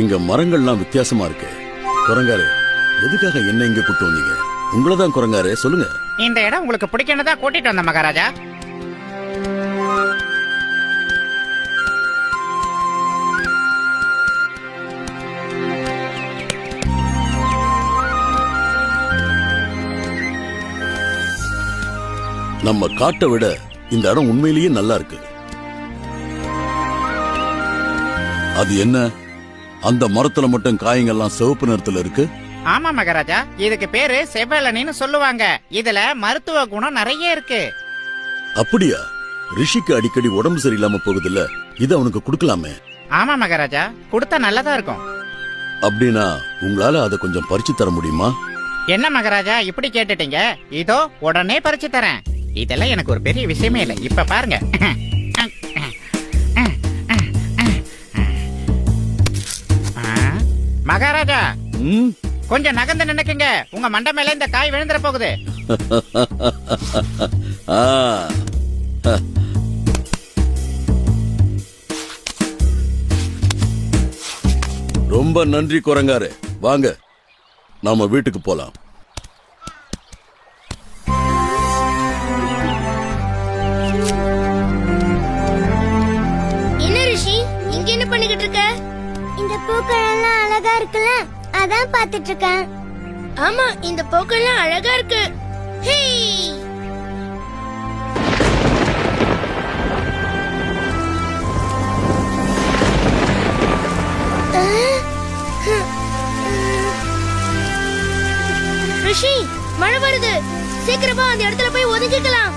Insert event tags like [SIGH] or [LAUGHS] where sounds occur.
இங்க மரங்கள்லாம் வித்தியாசமா இருக்கு. குரங்காரே எதுக்காக என்ன இங்க கூட்டு வந்தீங்க? உங்களதான் குரங்காரே சொல்லுங்க. இந்த இடம் உங்களுக்கு பிடிக்கணும் தான் கூட்டிட்டு வந்த மகாராஜா. நம்ம காட்டை விட இந்த இடம் உண்மையிலேயே நல்லா இருக்கு. அது என்ன? அந்த மரத்துல மட்டும் காய்ங்கெல்லாம் சிவப்பு நிறத்துல இருக்கு. ஆமா மகாராஜா. இதுக்கு பேரு செவ்வலனின்னு சொல்லுவாங்க. இதுல மருத்துவ குணம் நிறைய இருக்கு. அப்படியா? ரிஷிக்கு அடிக்கடி உடம்பு சரியில்லாம போகுதுல்ல? இது அவனுக்கு கொடுக்கலாமே. ஆமா மகாராஜா. கொடுத்தா நல்லதா இருக்கும். அப்படின்னா உங்களால அதை கொஞ்சம் பறிச்சு தர முடியுமா? என்ன மகாராஜா? இப்படி கேட்டுட்டீங்க. இதோ உடனே பறிச்சு தரேன். இதெல்லாம் எனக்கு ஒரு பெரிய விஷயமே இல்லை. இப்ப பாருங்க. [LAUGHS] மகாராஜா. ம்? கொஞ்சம் நகர்ந்து நினைக்குங்க. உங்க மண்டை மேல இந்த காய் விழுந்துற போகுது. [LAUGHS] ஆ. ரொம்ப நன்றி குரங்காரே. வாங்க நாம வீட்டுக்கு போலாம். என்ன ரிஷி இங்க என்ன பண்ணிக்கிட்டு இருக்க? இந்த பூக்கள் எல்லாம் அழகா இருக்குல்ல? அதான் பாத்துட்டு இருக்கேன் ஆமா இந்த பூக்கள் எல்லாம் அழகா இருக்கு. ஹே ரிஷி மழை வருது. சீக்கிரமா அந்த இடத்துல போய் ஒதுங்கிக்கலாம்.